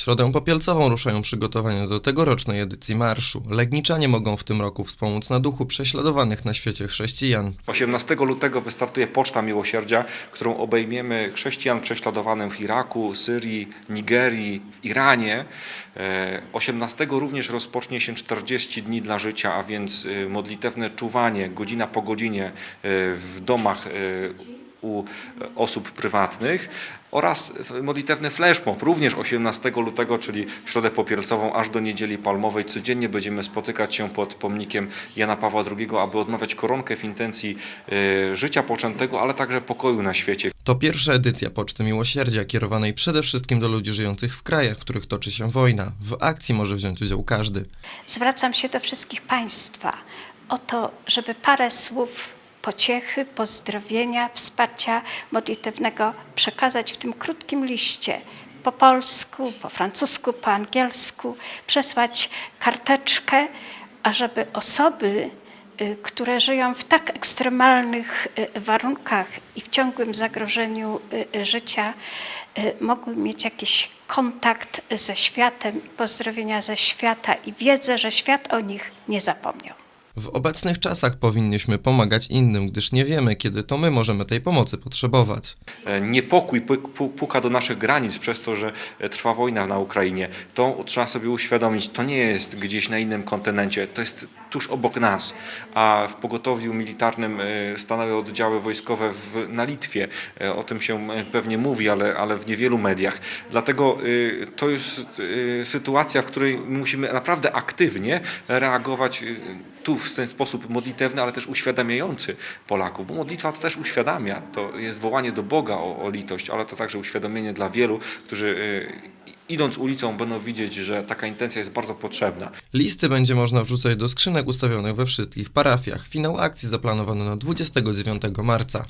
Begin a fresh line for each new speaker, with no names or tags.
środę popielcową ruszają przygotowania do tegorocznej edycji marszu. Legniczanie mogą w tym roku wspomóc na duchu prześladowanych na świecie chrześcijan.
18 lutego wystartuje Poczta Miłosierdzia, którą obejmiemy chrześcijan prześladowanych w Iraku, Syrii, Nigerii, w Iranie. E, 18 również rozpocznie się 40 dni dla życia, a więc e, modlitewne czuwanie, godzina po godzinie e, w domach e, u osób prywatnych oraz modlitewny flashmob również 18 lutego, czyli w środę popielcową aż do niedzieli palmowej. Codziennie będziemy spotykać się pod pomnikiem Jana Pawła II, aby odmawiać koronkę w intencji e, życia poczętego, ale także pokoju na świecie.
To pierwsza edycja Poczty Miłosierdzia, kierowanej przede wszystkim do ludzi żyjących w krajach, w których toczy się wojna. W akcji może wziąć udział każdy.
Zwracam się do wszystkich Państwa o to, żeby parę słów pociechy, pozdrowienia, wsparcia modlitewnego przekazać w tym krótkim liście po polsku, po francusku, po angielsku, przesłać karteczkę, ażeby osoby, y, które żyją w tak ekstremalnych y, warunkach i w ciągłym zagrożeniu y, życia, mogły mieć jakiś kontakt ze światem, pozdrowienia ze świata i wiedzę, że świat o nich nie zapomniał.
W obecnych czasach powinniśmy pomagać innym, gdyż nie wiemy, kiedy to my możemy tej pomocy potrzebować.
E, Niepokój pu- pu- puka do naszych granic przez to, że e, trwa wojna na Ukrainie. To trzeba sobie uświadomić. To nie jest gdzieś na innym kontynencie, to jest tuż obok nas. A w pogotowiu militarnym e, stanęły oddziały wojskowe w, na Litwie. O tym się pewnie mówi, ale, ale w niewielu mediach. Dlatego to jest sytuacja, w której musimy naprawdę aktywnie reagować tu w ten sposób modlitewny, ale też uświadamiający Polaków, bo modlitwa to też uświadamia, to jest wołanie do Boga o, o litość, ale to także uświadomienie dla wielu, którzy y, idąc ulicą będą widzieć, że taka intencja jest bardzo potrzebna.
Listy będzie można wrzucać do skrzynek ustawionych we wszystkich parafiach. Finał akcji zaplanowano na 29 marca.